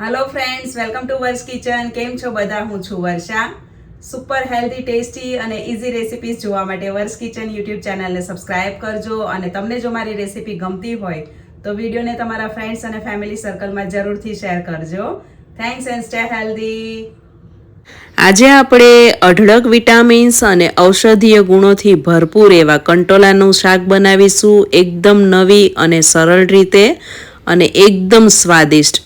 Hello friends welcome to Varsha kitchen કેમ છો બધા? હું છું વર્ષા. સુપર હેલ્ધી ટેસ્ટી અને ઇઝી રેસિપીઝ જોવા માટે વર્ષ કિચન યુટ્યુબ ચેનલને સબસ્ક્રાઇબ કરજો અને તમને જો મારી રેસિપી ગમતી હોય, તો વિડીયોને તમારા ફ્રેન્ડ્સ અને ફેમિલી સર્કલમાં જરૂરથી શેર કરજો. થેન્ક્સ એન્ડ સ્ટે હેલ્ધી આજે આપણે અઢળક વિટામિન્સ અને ઔષધીય ગુણોથી ભરપૂર એવા કંટોલાનું શાક બનાવીશું. એકદમ નવી અને સરળ રીતે અને એકદમ સ્વાદિષ્ટ.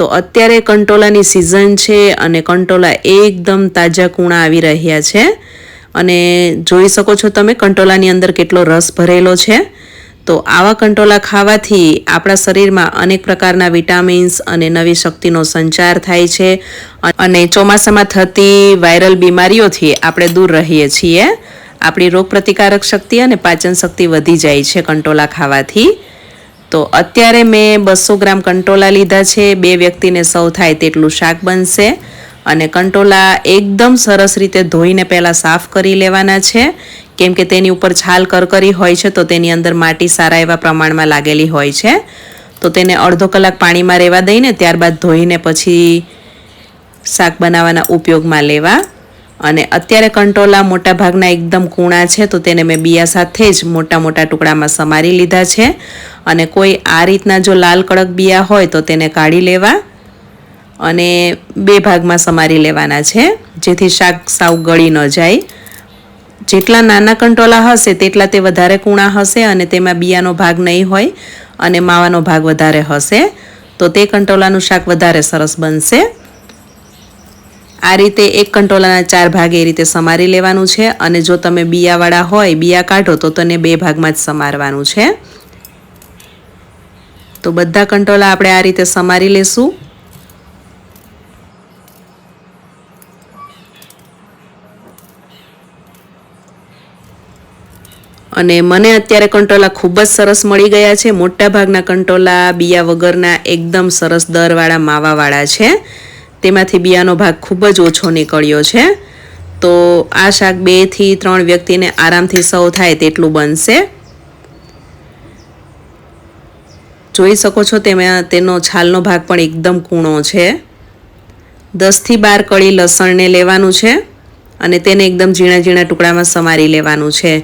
તો અત્યારે કંટોલાની સિઝન છે અને કંટોલા એકદમ તાજા કૂણા આવી રહ્યા છે. અને જોઈ શકો છો તમે કંટોલાની અંદર કેટલો રસ ભરેલો છે. તો આવા કંટોલા ખાવાથી આપણા શરીરમાં અનેક પ્રકારના વિટામિન્સ અને નવી શક્તિનો સંચાર થાય છે. અને ચોમાસામાં થતી વાયરલ બીમારીઓથી આપણે દૂર રહીએ છીએ. આપણી રોગપ્રતિકારક શક્તિ અને પાચન શક્તિ વધી જાય છે કંટોલા ખાવાથી. તો અત્યારે મેં બસો ગ્રામ કંટોલા લીધા છે. બે વ્યક્તિને સૌ થાય તેટલું શાક બનશે. અને કંટોલા એકદમ સરસ રીતે ધોઈને પહેલાં સાફ કરી લેવાના છે. કેમ કે તેની ઉપર છાલ કરકરી હોય છે તો તેની અંદર માટી સારા એવા પ્રમાણમાં લાગેલી હોય છે. તો તેને અડધો કલાક પાણીમાં રહેવા દઈને ત્યારબાદ ધોઈને પછી શાક બનાવવાના ઉપયોગમાં લેવા. અને અત્યારે કંટોલા મોટા ભાગના એકદમ કૂણા છે, તો તેને મેં બિયા સાથે જ મોટા મોટા ટુકડામાં સમારી લીધા છે. અને કોઈ આ રીતના જો લાલ કડક બિયા હોય, તો તેને કાઢી લેવા અને બે ભાગમાં સમારી લેવાના છે, જેથી શાક સાવ ગળી ન જાય. જેટલા નાના કંટોલા હશે, તેટલા તે વધારે કૂણા હશે અને તેમાં બિયાનો ભાગ નહીં હોય અને માવાનો ભાગ વધારે હશે. તો તે કંટોલાનું શાક વધારે સરસ બનશે. આ રીતે એક કંટોલાના ચાર ભાગ એ રીતે સમારી લેવાનું છે અને જો તમે બિયાવાળા હોય, બિયા કાઢો, તો તેને બે ભાગમાં જ સમારવાનું છે. તો બધા કંટોલા આપણે આ રીતે સમારી લેશું. અને મને અત્યારે કંટોલા ખૂબ જ સરસ મળી ગયા છે. મોટા ભાગના કંટોલા બિયા વગરના એકદમ સરસ દરવાળા માવાવાળા છે. તેમાંથી બિયાનો ભાગ ખૂબ જ ઓછો નીકળ્યો છે. તો આ શાક બેથી ત્રણ વ્યક્તિને આરામથી સૌ થાય તેટલું બનશે. જોઈ શકો છો તેમાં તેનો છાલનો ભાગ પણ એકદમ કૂણો છે. દસથી બાર કળી લસણને લેવાનું છે અને તેને એકદમ ઝીણા ઝીણા ટુકડામાં સમારી લેવાનું છે.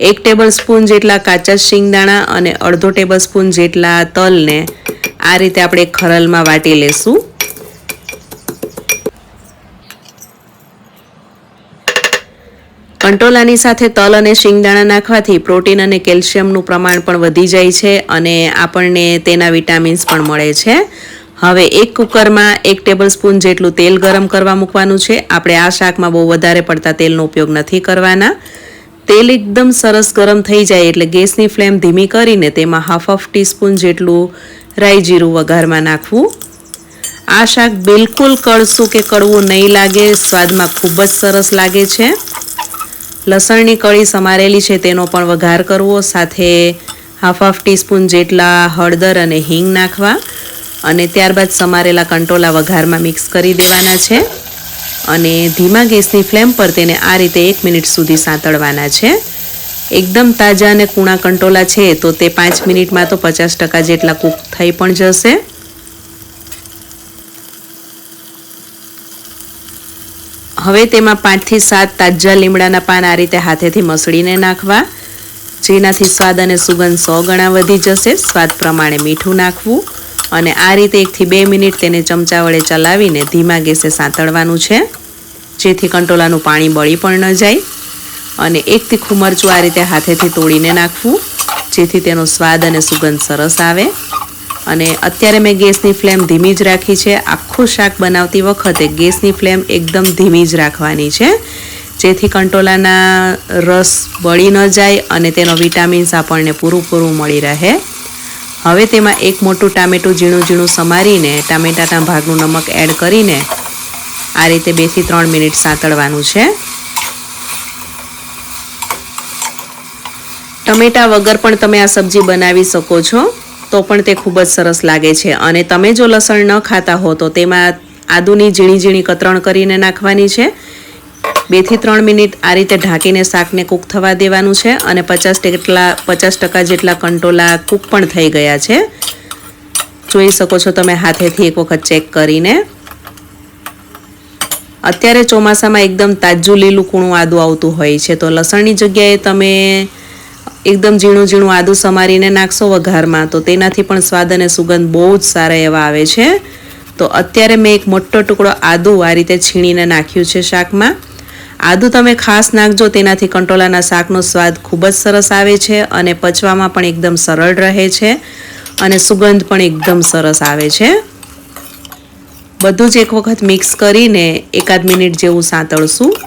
એક ટેબલ સ્પૂન જેટલા કાચા શિંગદાણા અને અડધો ટેબલ સ્પૂન જેટલા તલને આ રીતે આપણે ખરલમાં વાટી લેશું. કંટોલાની સાથે તલ અને શિંગદાણા નાખવાથી પ્રોટીન અને કેલ્શિયમનું પ્રમાણ પણ વધી જાય છે અને આપણને તેના વિટામિન્સ પણ મળે છે. હવે એક કુકરમાં એક ટેબલ સ્પૂન જેટલું તેલ ગરમ કરવા મૂકવાનું છે. આપણે આ શાકમાં બહુ વધારે પડતા તેલનો ઉપયોગ નથી કરવાના. તેલ એકદમ સરસ ગરમ થઈ જાય એટલે ગેસની ફ્લેમ ધીમી કરીને તેમાં હાફ ઓફ ટીસ્પૂન જેટલું રાઈ જીરું વઘારમાં નાખવું. આ શાક બિલકુલ કળશું કે કડવું નહીં લાગે. સ્વાદમાં ખૂબ જ સરસ લાગે છે. લસણની કળી સમારેલી છે, તેનો પણ વઘાર કરવો, સાથે હાફ હાફ ટીસ્પૂન જેટલા હળદર અને હિંગ નાખવા અને ત્યારબાદ સમારેલા કંટોલા વઘારમાં મિક્સ કરી દેવાના છે અને ધીમા ગેસની ફ્લેમ પર તેને આ રીતે એક મિનિટ સુધી સાંતળવાના છે. એકદમ તાજા અને કૂણા કંટોલા છે, તો તે પાંચ મિનિટમાં તો પચાસ ટકા જેટલા કૂક થઈ પણ જશે. હવે તેમાં પાંચથી સાત તાજા લીમડાના પાન આ રીતે હાથેથી મસળીને નાખવા. જેનાથી સ્વાદ અને સુગંધ સો ગણા વધી જશે. સ્વાદ પ્રમાણે મીઠું નાખવું અને આ રીતે એકથી બે મિનિટ તેને ચમચા વડે ચલાવીને ધીમા ગેસે સાંતળવાનું છે. જેથી કંટોલાનું પાણી બળી પણ ન જાય. અને એક તીખું મરચું આ રીતે હાથેથી તોડીને નાખવું. જેથી તેનો સ્વાદ અને સુગંધ સરસ આવે. અને અત્યારે મેં ગેસની ફ્લેમ ધીમી જ રાખી છે. આખું શાક બનાવતી વખતે ગેસની ફ્લેમ એકદમ ધીમી જ રાખવાની છે. જેથી કંટોલાના રસ બળી ન જાય અને તેનો વિટામિન્સ આપણને પૂરું પૂરું મળી રહે. હવે તેમાં એક મોટું ટામેટું ઝીણું ઝીણું સમારીને ટામેટાના ભાગનું નમક એડ કરીને આ રીતે બેથી ત્રણ મિનિટ સાંતળવાનું છે. ટમેટા વગર પણ તમે આ સબ્જી બનાવી શકો છો. તો પણ તે ખૂબ જ સરસ લાગે છે. અને તમે જો લસણ ન ખાતા હો તો તેમાં આદુની ઝીણી ઝીણી કતરણ કરીને નાખવાની છે. બેથી ત્રણ મિનિટ આ રીતે ઢાંકીને શાકને કૂક થવા દેવાનું છે અને પચાસ જેટલા પચાસ ટકા જેટલા કંટોલા કૂક પણ થઈ ગયા છે. જોઈ શકો છો તમે હાથેથી એક વખત ચેક કરીને. અત્યારે ચોમાસામાં એકદમ તાજું લીલું કૂણું આદું આવતું હોય છે. તો લસણની જગ્યાએ તમે એકદમ ઝીણું ઝીણું આદું સમારીને નાખશો વઘારમાં. તો તેનાથી પણ સ્વાદ અને સુગંધ બહુ જ સારા એવા આવે છે. તો અત્યારે મેં એક મોટો ટુકડો આદું આ રીતે છીણીને નાખ્યું છે શાકમાં. આદું તમે ખાસ નાખજો, તેનાથી કંટોલાના શાકનો સ્વાદ ખૂબ જ સરસ આવે છે અને પચવામાં પણ એકદમ સરળ રહે છે અને સુગંધ પણ એકદમ સરસ આવે છે. બધું જ એક વખત મિક્સ કરીને એકાદ મિનિટ જેવું સાંતળશું.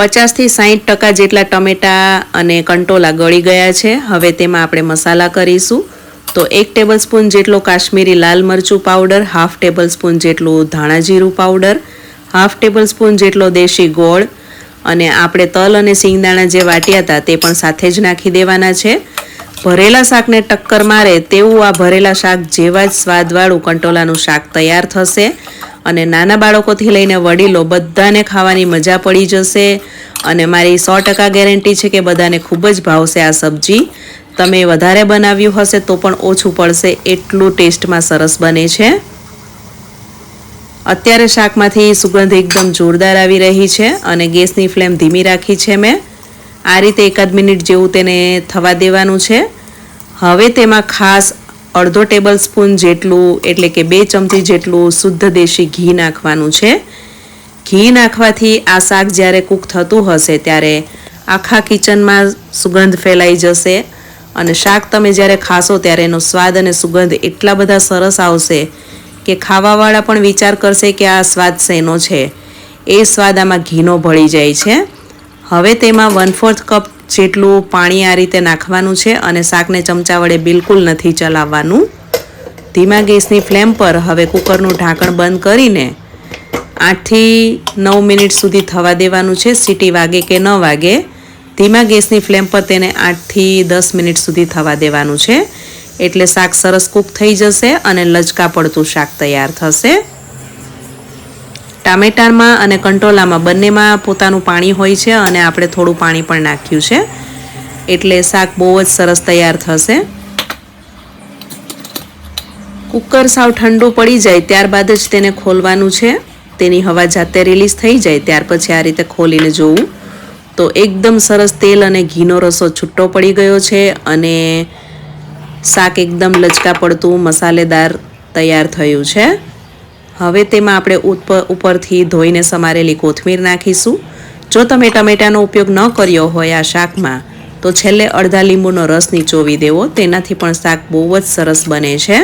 પચાસથી સાહીઠ ટકા જેટલા ટમેટાં અને કંટોલા ગળી ગયા છે. હવે તેમાં આપણે મસાલા કરીશું. તો એક ટેબલ સ્પૂન જેટલો કાશ્મીરી લાલ મરચું પાવડર, હાફ ટેબલ સ્પૂન જેટલું ધાણાજીરું પાવડર, હાફ ટેબલ સ્પૂન જેટલો દેશી ગોળ અને આપણે તલ અને સિંગદાણા જે વાટ્યા હતા તે પણ સાથે જ નાખી દેવાના છે. ભરેલા શાકને ટક્કર મારે તેવું આ ભરેલા શાક જેવા જ સ્વાદવાળું કંટોલાનું શાક તૈયાર થશે અને નાના બાળકોથી લઈને વડીલો બધાને ખાવાની મજા પડી જશે અને મારી સો ટકા ગેરંટી છે કે બધાને ખૂબ જ ભાવશે આ સબ્જી. તમે વધારે બનાવ્યું હશે તો પણ ઓછું પડશે. એટલું ટેસ્ટમાં સરસ બને છે. અત્યારે શાકમાંથી સુગંધ એકદમ જોરદાર આવી રહી છે અને ગેસની ફ્લેમ ધીમી રાખી છે મેં. આ રીતે એકાદ મિનિટ જેવું તેને થવા દેવાનું છે. હવે તેમાં ખાસ અડધો ટેબલ સ્પૂન જેટલું, એટલે કે બે ચમચી જેટલું શુદ્ધ દેશી ઘી નાખવાનું છે. ઘી નાખવાથી આ શાક જ્યારે કૂક થતું હશે ત્યારે આખા કિચનમાં સુગંધ ફેલાઈ જશે અને શાક તમે જ્યારે ખાશો ત્યારે એનો સ્વાદ અને સુગંધ એટલા બધા સરસ આવશે કે ખાવાવાળા પણ વિચાર કરશે કે આ સ્વાદ શેનો છે. એ સ્વાદ આમાં ઘીનો ભળી જાય છે. હવે તેમાં વન ફોર્થ કપ જેટલું પાણી આ રીતે નાખવાનું છે અને શાકને ચમચા વડે બિલકુલ નથી ચલાવવાનું. ધીમા ગેસની ફ્લેમ પર હવે કુકરનું ઢાંકણ બંધ કરીને આઠથી નવ મિનિટ સુધી થવા દેવાનું છે, સીટી વાગે કે ન વાગે. ધીમા ગેસની ફ્લેમ પર તેને આઠથી દસ મિનિટ સુધી થવા દેવાનું છે. એટલે શાક સરસ કૂક થઈ જશે અને લચકા પડતું શાક તૈયાર થશે. ટામેટામાં અને કંટોલામાં બંનેમાં પોતાનું પાણી હોય છે અને આપણે થોડું પાણી પણ નાખ્યું છે. એટલે શાક બહુ જ સરસ તૈયાર થશે. કુકર સાવ ઠંડુ પડી જાય ત્યારબાદ જ તેને ખોલવાનું છે. તેની હવા જાતે રિલીઝ થઈ જાય ત્યાર પછી આ રીતે ખોલીને જોવું. તો એકદમ સરસ તેલ અને ઘીનો રસો છૂટો પડી ગયો છે અને શાક એકદમ લચકા પડતું મસાલેદાર તૈયાર થયું છે. હવે તેમાં આપણે ઉપર ઉપરથી ધોઈને સમારેલી કોથમીર નાખીશું. જો તમે ટમેટાનો ઉપયોગ ન કર્યો હોય આ શાકમાં, તો છેલ્લે અડધા લીંબુનો રસ નીચોવી દેવો. તેનાથી પણ શાક બહુ જ સરસ બને છે.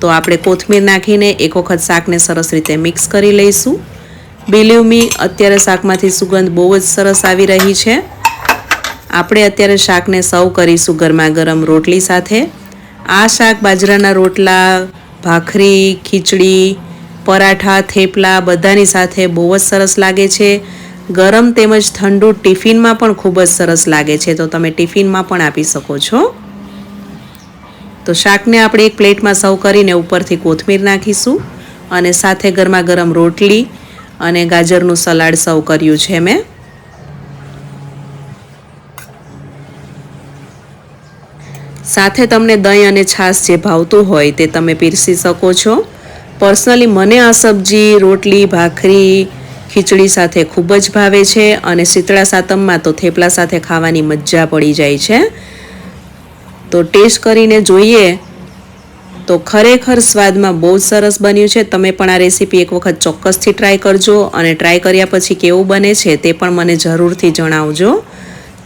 તો આપણે કોથમીર નાખીને એક વખત શાકને સરસ રીતે મિક્સ કરી લઈશું. બિલીવ મી અત્યારે શાકમાંથી સુગંધ બહુ જ સરસ આવી રહી છે. આપણે અત્યારે શાકને સર્વ કરીશું ગરમા ગરમ રોટલી સાથે. આ શાક બાજરાના રોટલા, ભાખરી, ખીચડી પરાઠા, થેપલા બધાની સાથે બહુ જ સરસ લાગે છે. ગરમ તેમજ ઠંડુ ટિફિનમાં પણ ખૂબ જ સરસ લાગે છે. તો તમે ટિફિનમાં પણ આપી શકો છો. તો શાકને આપણે એક પ્લેટમાં સર્વ કરીને ઉપરથી કોથમીર નાખીશું અને સાથે ગરમા ગરમ રોટલી અને ગાજરનું સલાડ સર્વ કર્યું છે મેં. સાથે તમને દહીં અને છાશ જે ભાવતું હોય તે તમે પીરસી શકો છો. પર્સનલી મને આ સબ્જી, રોટલી, ભાખરી, ખીચડી સાથે ખૂબ જ ભાવે છે અને શીતળા સાતમમાં તો થેપલા સાથે ખાવાની મજા પડી જાય છે. તો ટેસ્ટ કરીને જોઈએ તો ખરેખર સ્વાદમાં બહુ જ સરસ બન્યું છે. તમે પણ આ રેસીપી એક વખત ચોક્કસથી ટ્રાય કરજો અને ટ્રાય કર્યા પછી કેવું બને છે તે પણ મને જરૂરથી જણાવજો.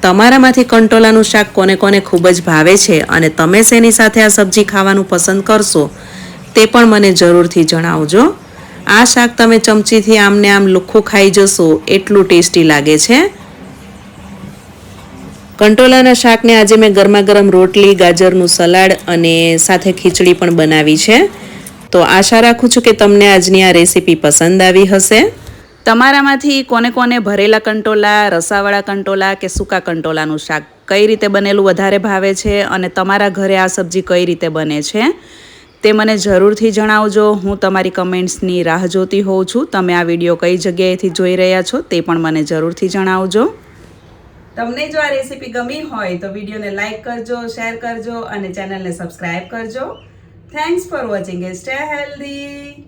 તમારામાંથી કંટોલાનું શાક કોને કોને ખૂબ જ ભાવે છે અને તમે શેની સાથે આ સબ્જી ખાવાનું પસંદ કરશો? તે પણ મને જરૂરથી જણાવજો. આ શાક તમે ચમચીથી આમને આમ લુખ્ખું ખાઈ જશો, એટલું ટેસ્ટી લાગે છે. કંટોલાના શાકને આજે મેં ગરમા ગરમ રોટલી, ગાજરનું સલાડ અને સાથે ખીચડી પણ બનાવી છે. તો આશા રાખું છું કે તમને આજની આ રેસીપી પસંદ આવી હશે. તમારામાંથી કોને કોને ભરેલા કંટોલા, રસાવાળા કંટોલા કે સૂકા કંટોલાનું શાક કઈ રીતે બનેલું વધારે ભાવે છે અને તમારા ઘરે આ સબ્જી કઈ રીતે બને છે? તે મને જરૂરથી જણાવજો. હું તમારી કમેન્ટ્સની રાહ જોતી હોઉં છું. તમે આ વીડિયો કઈ જગ્યાએથી જોઈ રહ્યા છો તે પણ મને જરૂરથી જણાવજો. તમને જો આ રેસીપી ગમી હોય તો વિડીયોને લાઇક કરજો, શેર કરજો અને ચેનલને સબસ્ક્રાઇબ કરજો. Thanks for watching stay healthy